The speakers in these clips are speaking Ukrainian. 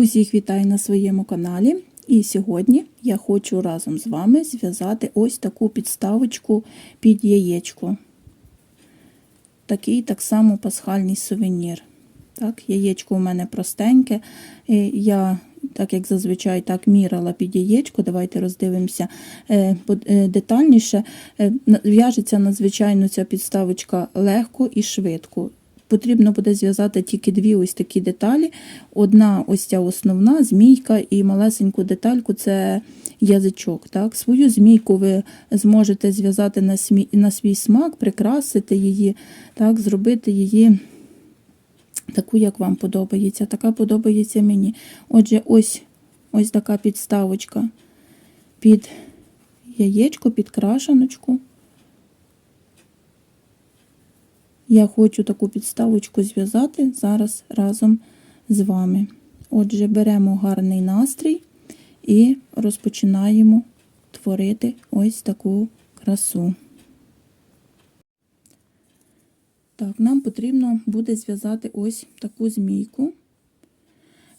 Усіх вітаю на своєму каналі. І сьогодні я хочу разом з вами зв'язати ось таку підставочку під яєчко. Такий так само пасхальний сувенір. Так, Яєчко у мене простеньке. Е, Я, так як зазвичай, так мірила під яєчко. Давайте роздивимося е, е, детальніше. В'яжеться надзвичайно ця підставочка легко і швидко. Потрібно буде зв'язати тільки дві ось такі деталі. Одна ось ця основна змійка і малесеньку детальку це язичок. Так? Свою змійку ви зможете зв'язати на, на свій смак, прикрасити її, так? зробити її таку, як вам подобається. Така подобається мені. Отже, ось, ось така підставочка під яєчко, під крашаночку. Я хочу таку підставочку зв'язати зараз разом з вами. Отже, беремо гарний настрій і розпочинаємо творити ось таку красу. Так, нам потрібно буде зв'язати ось таку змійку.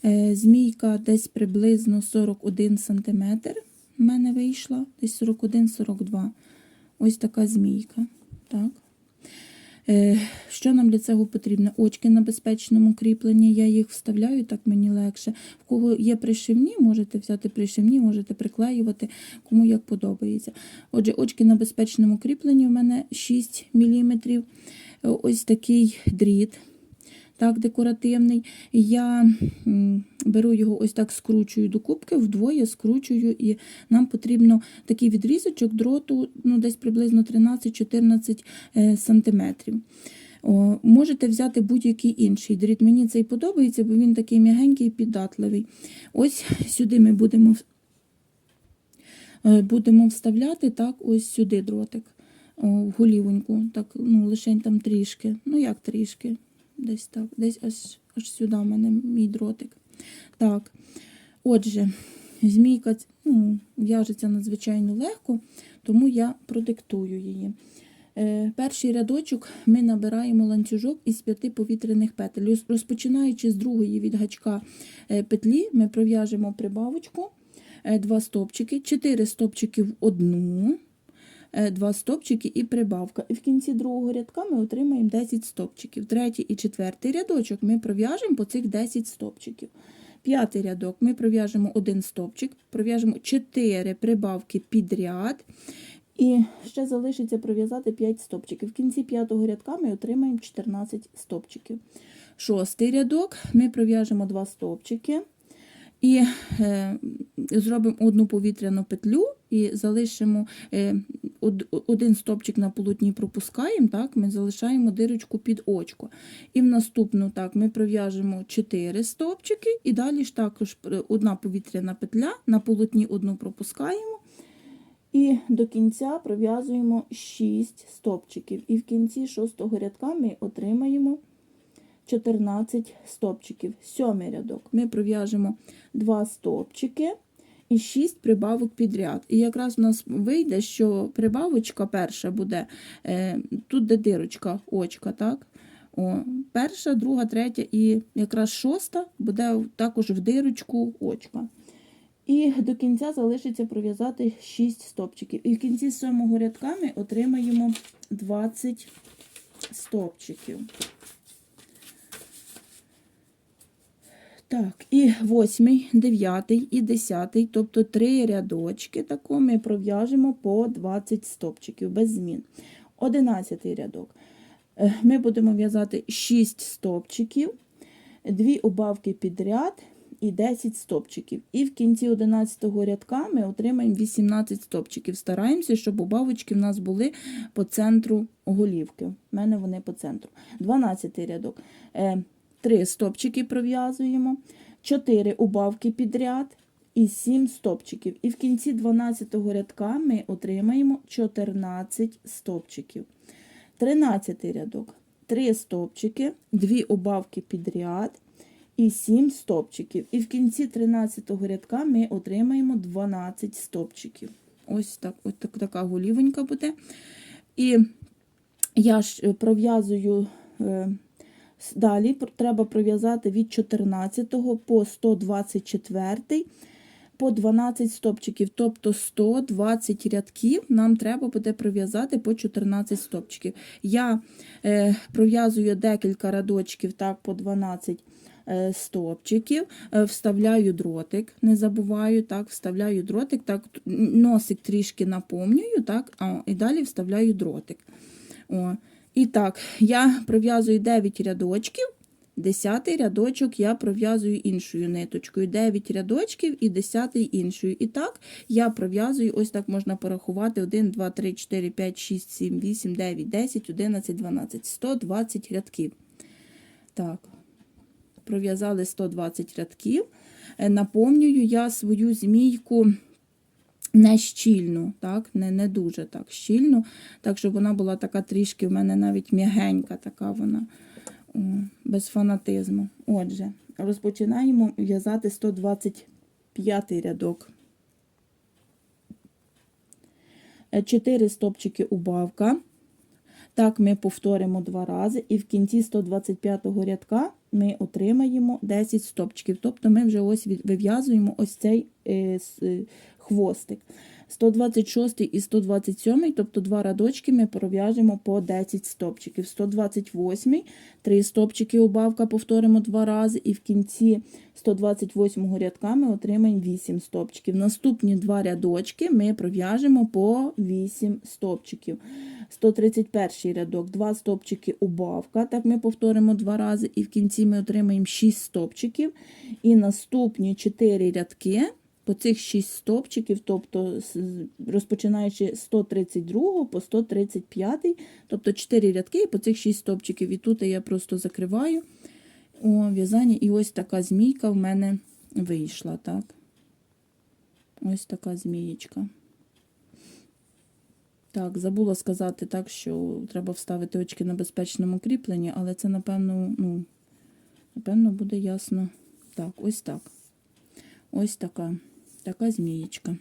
Е, Змійка десь приблизно 41 см в мене вийшла, десь 41-42. Ось така змійка. Так. Е, Що нам для цього потрібно? Очки на безпечному кріпленні, я їх вставляю, так мені легше. В кого є пришивні, можете взяти пришивні, можете приклеювати, кому як подобається. Отже, очки на безпечному кріпленні у мене 6 мм. Ось такий дріт. Так, декоративний. Я беру його ось так скручую до кубки, вдвоє скручую, і нам потрібно такий відрізочок дроту, ну, десь приблизно 13-14 е, сантиметрів. О, можете взяти будь-який інший дріт. Мені цей подобається, бо він такий м'ягенький і піддатливий. Ось сюди ми будемо, е, будемо вставляти так, ось сюди дротик о, в голівоньку. Так, ну, лишень там трішки. Ну, як трішки? Десь так, десь аж, аж сюди в мене мій дротик. Так, отже, змійка ну, в'яжеться надзвичайно легко, тому я продиктую її. Е, перший рядочок ми набираємо ланцюжок із п'яти повітряних петель. Розпочинаючи з другої від гачка е, петлі, ми пров'яжемо прибавочку, е, два стопчики, чотири стопчики в одну, е, два стопчики і прибавка. І в кінці другого рядка ми отримаємо 10 стопчиків. Третій і четвертий рядочок ми пров'яжемо по цих 10 стопчиків. П'ятий рядок ми пров'яжемо один стопчик, пров'яжемо 4 прибавки підряд. І ще залишиться пров'язати 5 стопчиків. В кінці п'ятого рядка ми отримаємо 14 стопчиків. Шостий рядок ми пров'яжемо 2 стопчики. І е, зробимо одну повітряну петлю і залишимо е, один стопчик на полотні пропускаємо, так, ми залишаємо дирочку під очко. І в наступну так, ми пров'яжемо 4 стопчики, і далі ж також е, одна повітряна петля, на полотні одну пропускаємо. І до кінця пров'язуємо 6 стопчиків. І в кінці шостого рядка ми отримаємо 14 стопчиків. Сьомий рядок ми пров'яжемо 2 стопчики і 6 прибавок підряд. І якраз у нас вийде, що прибавочка перша буде е, тут, де дирочка очка, так? О, перша, друга, третя і якраз шоста буде також в дирочку очка. І до кінця залишиться пров'язати 6 стопчиків. І в кінці сьомого рядка ми отримаємо 20 стопчиків. Так, і восьмий, дев'ятий і десятий, тобто три рядочки тако ми пров'яжемо по 20 стопчиків без змін. Одинадцятий рядок. Е, Ми будемо в'язати 6 стопчиків, дві убавки підряд і 10 стопчиків. І в кінці 11 рядка ми отримаємо 18 стопчиків. Стараємося, щоб убавочки в нас були по центру голівки. У мене вони по центру. 12 рядок. Е, Три стопчики пров'язуємо, 4 убавки підряд і 7 стопчиків. І в кінці 12 рядка ми отримаємо 14 стопчиків. 13 рядок. 3 стопчики, 2 убавки підряд і 7 стопчиків. І в кінці 13 рядка ми отримаємо 12 стопчиків. Ось так, ось так, така голівонька буде. І я ж е, пров'язую е, Далі треба пров'язати від 14 по 124 по 12 стопчиків, тобто 120 рядків нам треба буде пров'язати по 14 стопчиків. Я е, пров'язую декілька рядочків так, по 12 е, стопчиків, е, вставляю дротик, не забуваю, так, вставляю дротик, так, носик трішки наповнюю, так, а, і далі вставляю дротик. О. І так, я пров'язую 9 рядочків, 10 рядочок я пров'язую іншою ниточкою. 9 рядочків і 10 іншою. І так, я пров'язую, ось так можна порахувати: 1, 2, 3, 4, 5, 6, 7, 8, 9, 10, 11, 12, 120 рядків. Так, пров'язали 120 рядків. Е, Наповнюю я свою змійку не щільно, так, не, не дуже так щільно, так, щоб вона була така трішки в мене навіть м'ягенька, така вона, без фанатизму. Отже, розпочинаємо в'язати 125 рядок. 4 стопчики убавка. Так, ми повторимо два рази, і в кінці 125 рядка ми отримаємо 10 стопчиків. Тобто ми вже ось вив'язуємо ось цей е, е, хвостик. 126 і 127, тобто два рядочки ми пров'яжемо по 10 стопчиків. 128, 3 стопчики убавка повторимо два рази, і в кінці 128 рядка ми отримаємо 8 стопчиків. Наступні два рядочки ми пров'яжемо по 8 стопчиків. 131 рядок, 2 стопчики убавка, так ми повторимо два рази, і в кінці ми отримаємо 6 стопчиків. І наступні 4 рядки по цих 6 стопчиків, тобто розпочинаючи з 132 по 135, тобто 4 рядки і по цих 6 стопчиків. І тут я просто закриваю о, в'язання, і ось така змійка в мене вийшла. так. Ось така змієчка. Так, забула сказати так, що треба вставити очки на безпечному кріпленні, але це, напевно, ну, напевно, буде ясно. Так, ось так. Ось така, така змієчка.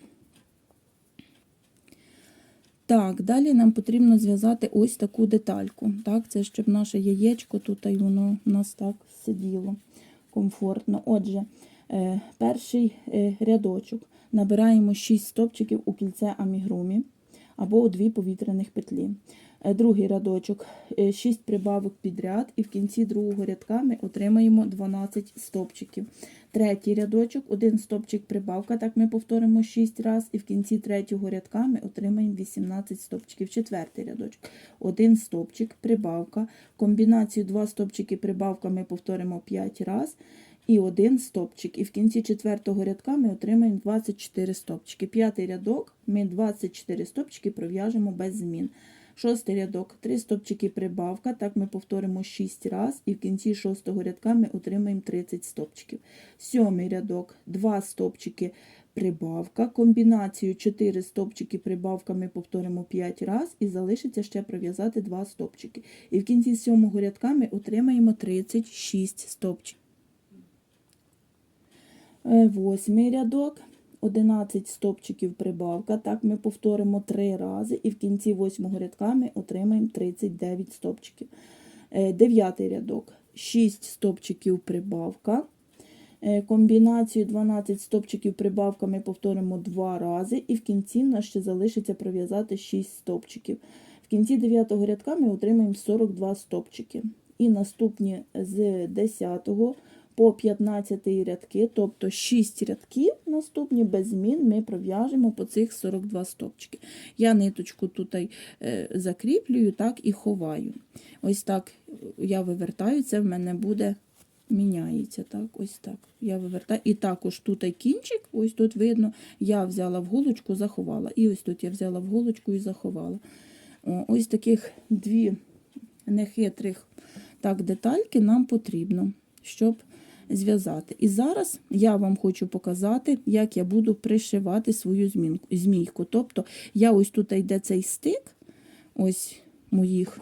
Так, далі нам потрібно зв'язати ось таку детальку. Так, це щоб наше яєчко тут і воно у нас так сиділо комфортно. Отже, е, перший е, рядочок набираємо 6 стопчиків у кільце амігрумі або у дві повітряних петлі. Е, Другий рядочок 6 прибавок підряд, і в кінці другого рядка ми отримаємо 12 стопчиків. Третій рядочок, один стопчик прибавка, так ми повторимо 6 разів, і в кінці третього рядка ми отримаємо 18 стопчиків. Четвертий рядочок, один стопчик прибавка, комбінацію 2 стопчики прибавка ми повторимо 5 разів. І один стопчик. І в кінці четвертого рядка ми отримаємо 24 стопчики. П'ятий рядок ми 24 стопчики пров'яжемо без змін. Шостий рядок, 3 стопчики прибавка, так ми повторимо 6 разів, і в кінці шостого рядка ми отримаємо 30 стопчиків. Сьомий рядок, 2 стопчики прибавка, комбінацію 4 стопчики прибавка ми повторимо 5 разів, і залишиться ще пров'язати 2 стопчики. І в кінці сьомого рядка ми отримаємо 36 стопчиків. Е, Восьмий рядок, 11 стопчиків прибавка. Так ми повторимо 3 рази, і в кінці восьмого рядка ми отримаємо 39 стопчиків. Е, Дев'ятий рядок, 6 стопчиків прибавка. Е, Комбінацію 12 стопчиків прибавка ми повторимо 2 рази, і в кінці в нас ще залишиться пров'язати 6 стопчиків. В кінці 9 рядка ми отримаємо 42 стопчики. І наступні з 10 по 15 рядки, тобто 6 рядків наступні без змін ми пров'яжемо по цих 42 стопчики. Я ниточку тут е, закріплюю так і ховаю. Ось так я вивертаю, це в мене буде міняється. так, Ось так. Я вивертаю. І також тут кінчик, ось тут видно, я взяла в голочку, заховала. І ось тут я взяла в голочку і заховала. Ось таких дві нехитрих так, детальки нам потрібно, щоб зв'язати. І зараз я вам хочу показати, як я буду пришивати свою змійку. Тобто я ось тут йде цей стик, ось моїх.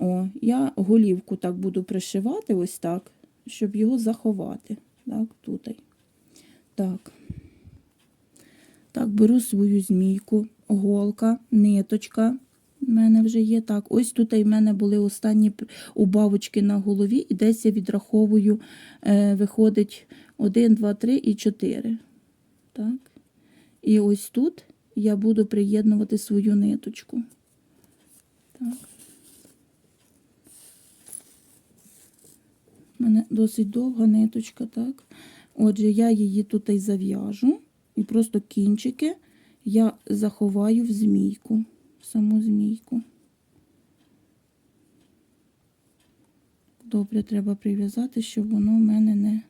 О, я голівку так буду пришивати, ось так, щоб його заховати. Так, тут. Так. Так, беру свою змійку, голка, ниточка, У мене вже є так. Ось тут і в мене були останні убавочки на голові, і десь я відраховую, е, виходить 1, 2, 3 і 4. Так. І ось тут я буду приєднувати свою ниточку. Так. У мене досить довга ниточка, так. Отже, я її тут і зав'яжу, і просто кінчики я заховаю в змійку, в саму змійку. Добре треба прив'язати, щоб воно в мене не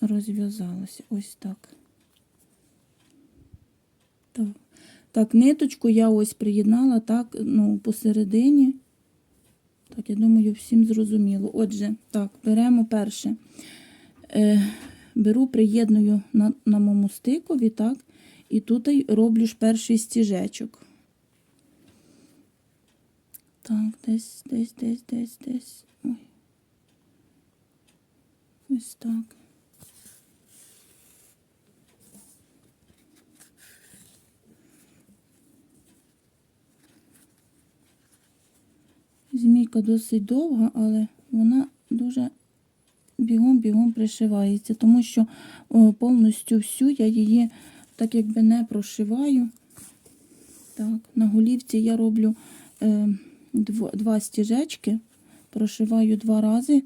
розв'язалося. Ось так. Так. Так, ниточку я ось приєднала так, ну, посередині. Так, я думаю, всім зрозуміло. Отже, так, беремо перше. Е, беру, приєдную на, на моєму стикові, так, і тут роблю ж перший стіжечок. Так, десь, десь, десь, десь, десь. Ой. Ось так. Змійка досить довга, але вона дуже бігом-бігом пришивається, тому що о, повністю всю я її так якби не прошиваю. Так, на голівці я роблю е, два стіжечки, прошиваю два рази,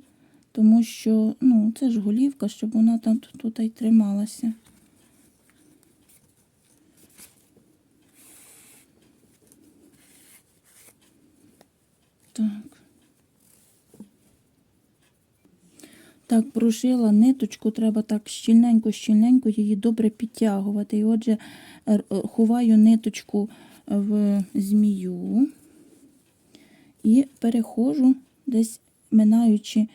тому що ну, це ж голівка, щоб вона там тут, і трималася. Так. Так, прошила ниточку, треба так щільненько-щільненько її добре підтягувати. І отже, ховаю ниточку в змію і переходжу десь минаючи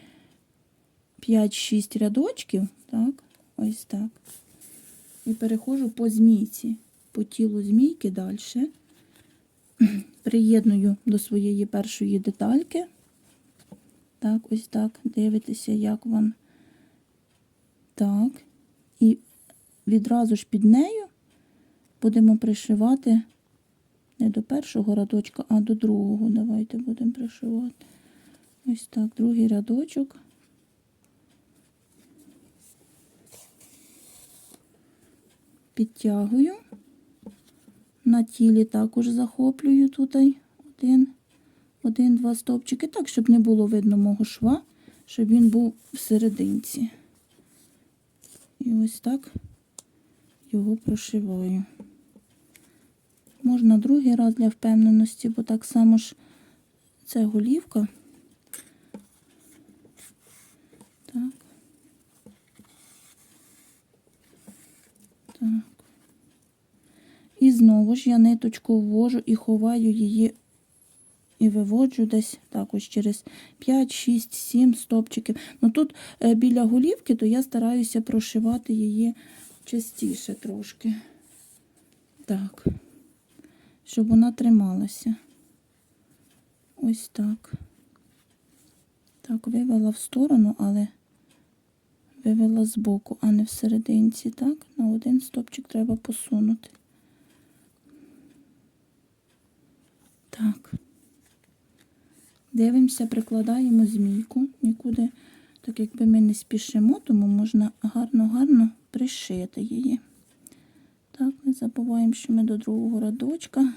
5-6 рядочків, так, ось так. І переходжу по змійці, по тілу змійки далі. Приєдную до своєї першої детальки. Так, ось так. Дивитеся, як вам. Так. І відразу ж під нею будемо пришивати не до першого рядочка, а до другого. Давайте будемо пришивати. Ось так, другий рядочок. Підтягую. На тілі також захоплюю тут один один-два стовпчики, так, щоб не було видно мого шва, щоб він був в серединці. І ось так його прошиваю. Можна другий раз для впевненості, бо так само ж це голівка. Так. Так. І знову ж я ниточку ввожу і ховаю її і виводжу десь також через 5, 6, 7 стопчиків. Ну тут е, біля голівки, то я стараюся прошивати її частіше трошки. Так, щоб вона трималася. Ось так. Так, вивела в сторону, але вивела збоку, а не всерединці. Так, на один стопчик треба посунути. Так. Дивимося, прикладаємо змійку. Нікуди, так якби ми не спішимо, тому можна гарно-гарно пришити її. Так, не забуваємо, що ми до другого рядочка.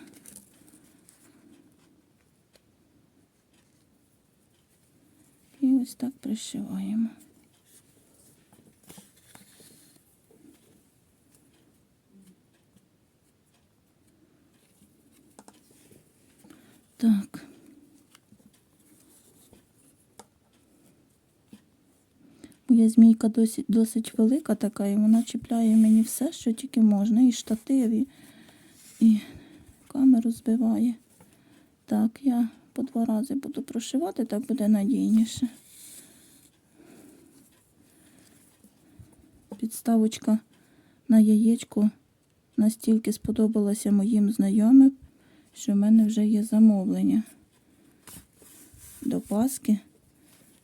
І ось так пришиваємо. Так. Моя змійка досить, досить велика така, і вона чіпляє мені все, що тільки можна. І штатив, і, і камеру збиває. Так, я по два рази буду прошивати, так буде надійніше. Підставочка на яєчко настільки сподобалася моїм знайомим, що в мене вже є замовлення до Паски.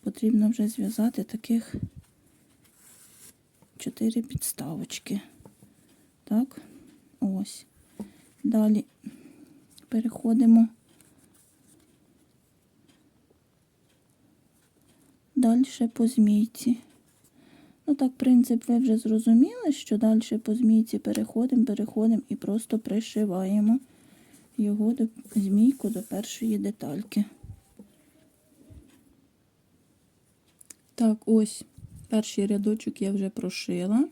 Потрібно вже зв'язати таких чотири підставочки. Так, ось. Далі переходимо. Далі по змійці. Ну так, принцип ви вже зрозуміли, що далі по змійці переходимо, переходимо і просто пришиваємо його до змійку до першої детальки. Так, ось перший рядочок я вже прошила.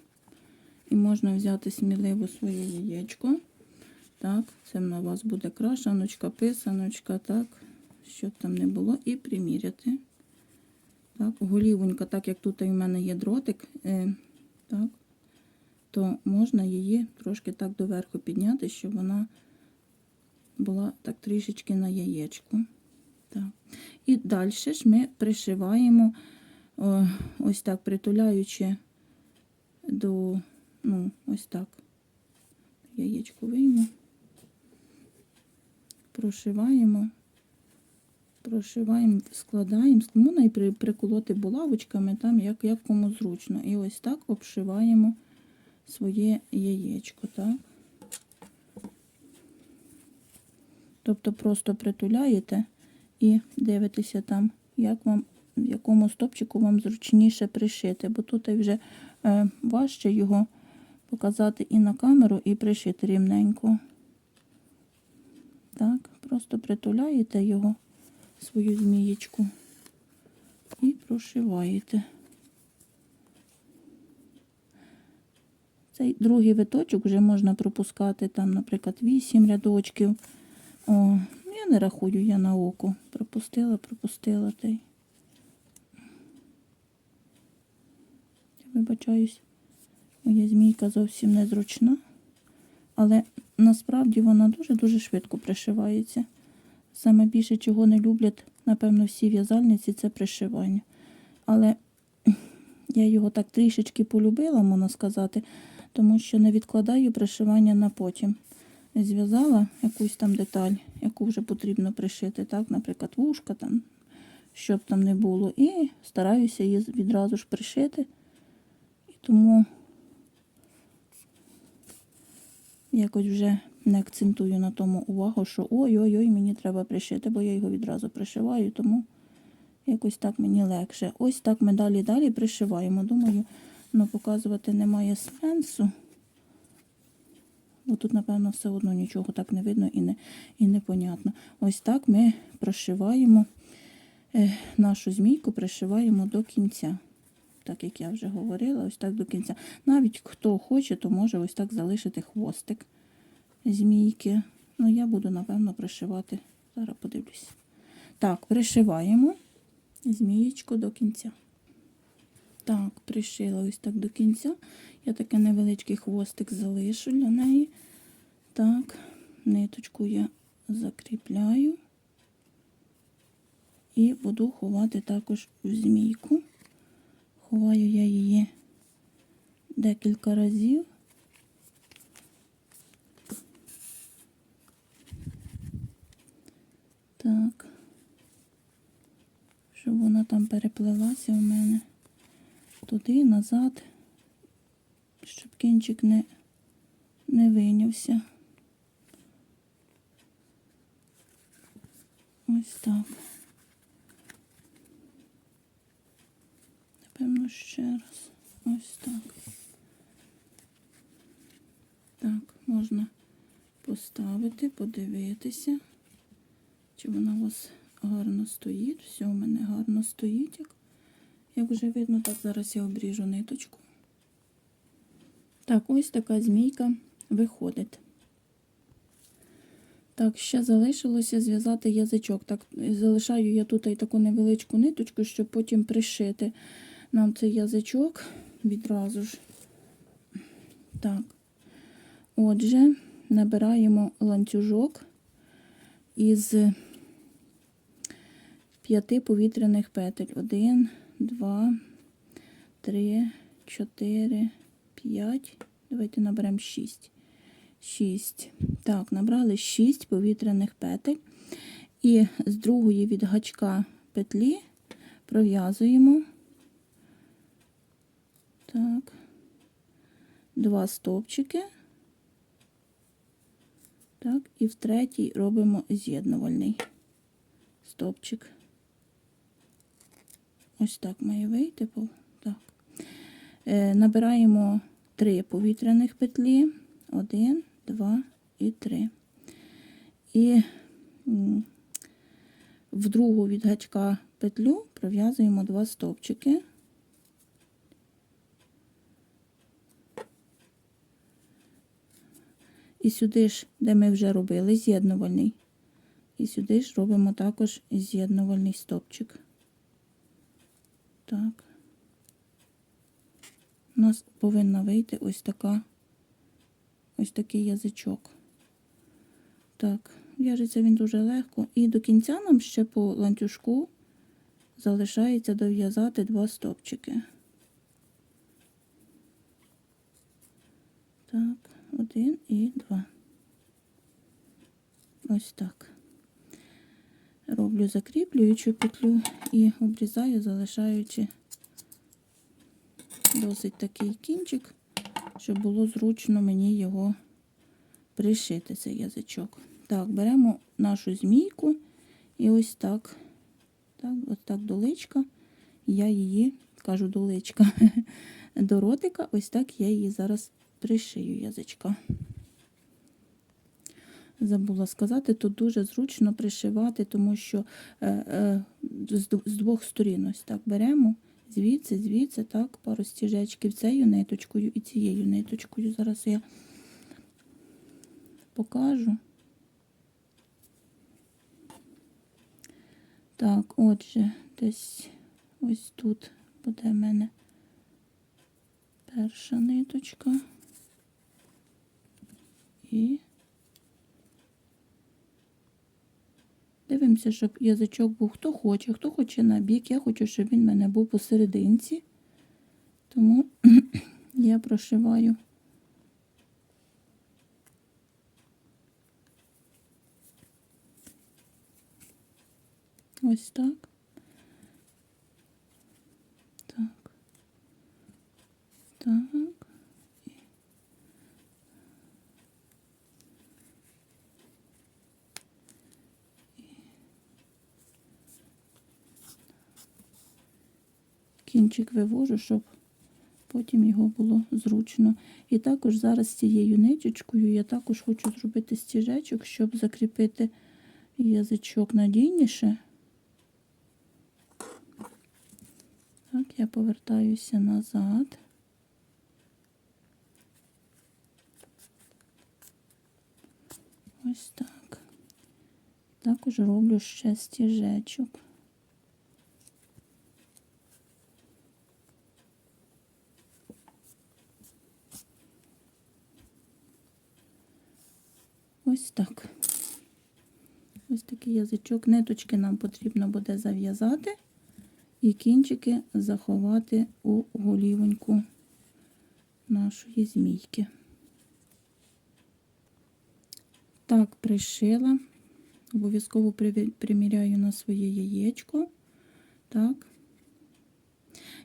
І можна взяти сміливо своє яєчко. Так, це на вас буде крашаночка, писаночка, так, щоб там не було, і приміряти. Так, голівонька, так як тут у мене є дротик, е, так, то можна її трошки так доверху підняти, щоб вона була так трішечки на яєчку. Так. І далі ж ми пришиваємо, ось так притуляючи до, ну, ось так, яєчко вийму, прошиваємо прошиваємо, складаємо, можна і приколоти булавочками, там, як, як кому зручно. І ось так обшиваємо своє яєчко. Так? Тобто просто притуляєте і дивитеся там, як вам, в якому стопчику вам зручніше пришити, бо тут вже е, важче його показати і на камеру, і пришити рівненько. Так, просто притуляєте його свою змієчку і прошиваєте. Цей другий виточок вже можна пропускати, там, наприклад, 8 рядочків. О, я не рахую, я на око. Пропустила, пропустила той. Вибачаюсь, моя змійка зовсім незручна, але насправді вона дуже-дуже швидко пришивається. Саме більше, чого не люблять, напевно, всі в'язальниці, це пришивання. Але я його так трішечки полюбила, можна сказати, тому що не відкладаю пришивання на потім. Зв'язала якусь там деталь, яку вже потрібно пришити, так, наприклад, вушка, там, щоб там не було. І стараюся її відразу ж пришити. Тому якось вже не акцентую на тому увагу, що ой-ой-ой, мені треба пришити, бо я його відразу пришиваю, тому якось так мені легше. Ось так ми далі-далі пришиваємо. Думаю, ну, показувати немає сенсу. Бо тут, напевно, все одно нічого так не видно і не, і непонятно. Ось так ми прошиваємо е, нашу змійку, пришиваємо до кінця. Так як я вже говорила, ось так до кінця. Навіть хто хоче, то може ось так залишити хвостик змійки. Ну, я буду, напевно, пришивати. Зараз подивлюсь. Так, пришиваємо змієчку до кінця. Так, пришила ось так до кінця. Я таке невеличкий хвостик залишу для неї. Так, ниточку я закріпляю і буду ховати також в змійку. Ховаю я її декілька разів. Так, щоб вона там переплелася у мене туди назад, щоб кінчик не, не вийнявся. Ось так. Напевно, ще раз. Ось так. Так, можна поставити, подивитися, чи вона у вас гарно стоїть. Все у мене гарно стоїть. Як, як вже видно, так зараз я обріжу ниточку. Так, ось така змійка виходить. Так, ще залишилося зв'язати язичок. Так, залишаю я тут і таку невеличку ниточку, щоб потім пришити нам цей язичок відразу ж. Так. Отже, набираємо ланцюжок із п'яти повітряних петель. Один, два, три, чотири, п'ять. Давайте наберемо шість. Шість. Так, набрали шість повітряних петель. І з другої від гачка петлі пров'язуємо. Так, два стовпчики. Так, і в третій робимо з'єднувальний стовпчик. Ось так має вийти. Так. Е, набираємо три повітряних петлі. Один, два і три. І в другу від гачка петлю пров'язуємо два стовпчики. І сюди ж, де ми вже робили з'єднувальний. І сюди ж робимо також з'єднувальний стовпчик. Так. У нас повинна вийти ось така, ось такий язичок. Так, в'яжеться він дуже легко. І до кінця нам ще по ланцюжку залишається дов'язати два стовпчики. Так, один і два. Ось так. Роблю закріплюючу петлю і обрізаю, залишаючи досить такий кінчик, щоб було зручно мені його пришити, цей язичок. Так, беремо нашу змійку і ось так, так, ось так доличка. Я її, кажу доличка, до ротика, ось так я її зараз пришию язичка. Забула сказати, тут дуже зручно пришивати, тому що е, е, з, двох сторін ось так беремо, звідси, звідси, так, пару стіжечків цією ниточкою і цією ниточкою. Зараз я покажу. Так, отже, десь ось тут буде в мене перша ниточка. І дивимося, щоб язичок був хто хоче, хто хоче на бік. Я хочу, щоб він в мене був посерединці. Тому я прошиваю ось так. Так. Так. Кінчик вивожу, щоб потім його було зручно. І також зараз цією ниточкою я також хочу зробити стіжечок, щоб закріпити язичок надійніше. Так, я повертаюся назад. Ось так. Також роблю ще стіжечок. Ось так. Ось такий язичок. Ниточки нам потрібно буде зав'язати і кінчики заховати у голівоньку нашої змійки. Так, пришила. Обов'язково приміряю на своє яєчко. Так.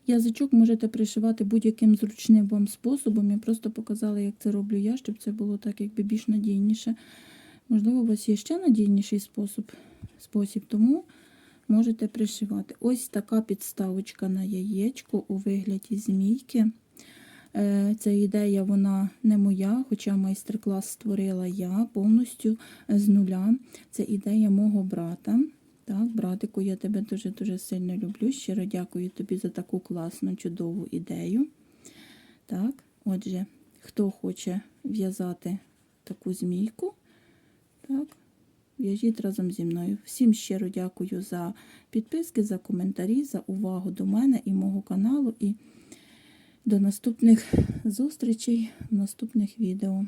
Язичок можете пришивати будь-яким зручним вам способом. Я просто показала, як це роблю я, щоб це було так, якби більш надійніше. Можливо, у вас є ще надійніший спосіб, спосіб, тому можете пришивати. Ось така підставочка на яєчко у вигляді змійки. Е, Ця ідея вона не моя, хоча майстер-клас створила я повністю з нуля. Це ідея мого брата. Так, братику, я тебе дуже-дуже сильно люблю. Щиро дякую тобі за таку класну, чудову ідею. Так, отже, хто хоче в'язати таку змійку, так, в'яжіть разом зі мною. Всім щиро дякую за підписки, за коментарі, за увагу до мене і мого каналу. І до наступних зустрічей в наступних відео.